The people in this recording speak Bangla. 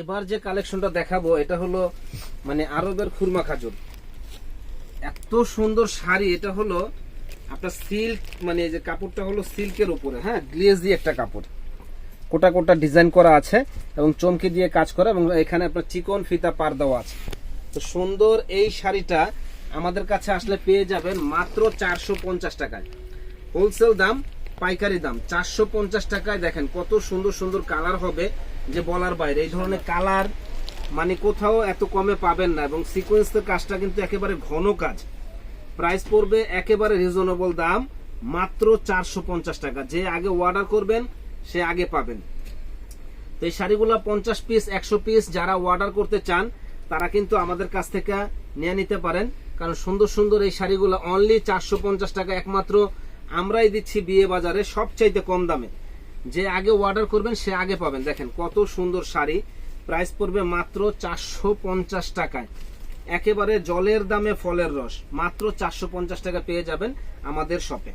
এবার যে কালেকশনটা দেখাবো, এটা হলো মানে আরবের খুরমা খাজুর। এত সুন্দর শাড়ি, এটা হলো আপনার সিল্ক মানে যে কাপড়টা হলো সিল্কের উপরে হ্যাঁ গ্লেজি একটা কাপড়। কোটা কোটা ডিজাইন করা আছে এবং চমকি দিয়ে কাজ করা এবং এখানে আপনার চিকন ফিতা পার দেওয়া আছে। তো সুন্দর এই শাড়িটা আমাদের কাছে আসলে পেয়ে যাবেন মাত্র চারশো পঞ্চাশ টাকায়। হোলসেল দাম, পাইকারি দাম, চারশো পঞ্চাশ টাকায় দেখেন কত সুন্দর সুন্দর কালার হবে। যে বলার বাইরে, এই ধরনের কালার মানে কোথাও এত কমে পাবেন না এবং সিকোয়েন্সের কাজটা কিন্তু একেবারে ঘন কাজ। প্রাইস পড়বে একেবারে রিজনেবল দাম মাত্র চারশো পঞ্চাশ টাকা। যে আগে অর্ডার করবেন, সে আগে পাবেন। তো এই শাড়িগুলো পঞ্চাশ পিস একশো পিস যারা অর্ডার করতে চান, তারা কিন্তু আমাদের কাছ থেকে নিয়ে নিতে পারেন। কারণ সুন্দর সুন্দর এই শাড়িগুলো অনলি চারশো পঞ্চাশ টাকা একমাত্র আমরাই দিচ্ছি বিয়ে বাজারে সবচাইতে কম দামে। যে আগে অর্ডার করবেন, সে আগে পাবেন। দেখেন কত সুন্দর শাড়ি। প্রাইস পড়বে মাত্র চারশো পঞ্চাশ টাকায়। একেবারে জলের দামে ফলের রস। মাত্র চারশো পঞ্চাশ টাকা পেয়ে যাবেন আমাদের শপে